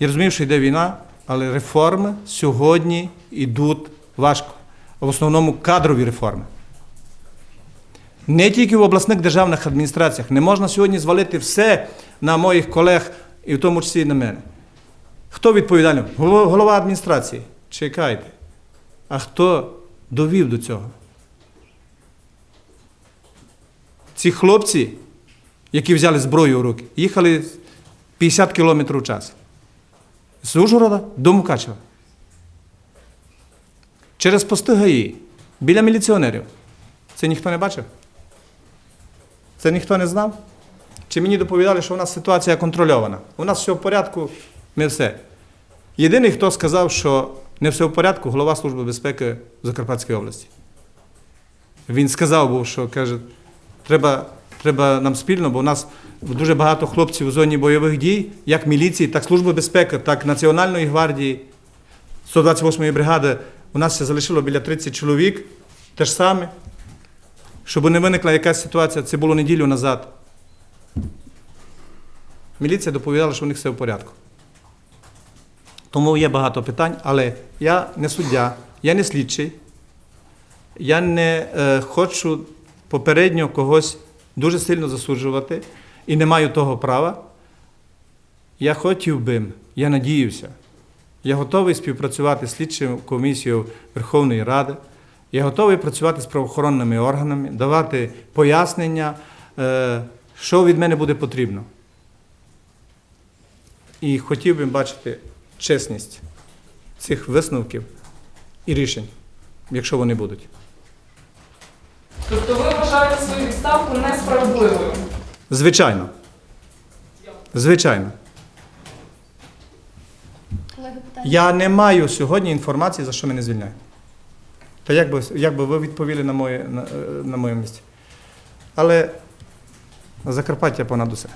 Я розумію, що йде війна, але реформи сьогодні йдуть важко. В основному кадрові реформи. Не тільки в обласних державних адміністраціях. Не можна сьогодні звалити все на моїх колег, і в тому числі і на мене. Хто відповідальний? Голова адміністрації. Чекайте. А хто довів до цього? Ці хлопці, які взяли зброю у руки, їхали 50 кілометрів в час. З Ужгорода до Мукачева. Через пости ГАІ, біля міліціонерів. Це ніхто не бачив? Це ніхто не знав? Чи мені доповідали, що у нас ситуація контрольована? У нас все в порядку, ми все. Єдиний, хто сказав, що не все в порядку, голова Служби безпеки Закарпатської області. Він сказав, був, що каже, треба, треба нам спільно, бо у нас дуже багато хлопців у зоні бойових дій, як міліції, так Служби безпеки, так Національної гвардії, 128-ї бригади. У нас ще залишило біля 30 чоловік, те ж саме. Щоб не виникла якась ситуація, це було неділю назад. Міліція доповідала, що у них все в порядку. Тому є багато питань, але я не суддя, я не слідчий, я не е, хочу попередньо когось дуже сильно засуджувати і не маю того права. Я хотів би, я надіюся, я готовий співпрацювати з слідчою комісією Верховної Ради. Я готовий працювати з правоохоронними органами, давати пояснення, е, що від мене буде потрібно. І хотів би бачити чесність цих висновків і рішень, якщо вони будуть. Тобто ви вважаєте свою відставку несправедливою? Звичайно. Звичайно. Я не маю сьогодні інформації, за що мене звільняють. Та як би, як би ви відповіли на моє, на, е, на моєму місці? Але Закарпаття понад усе.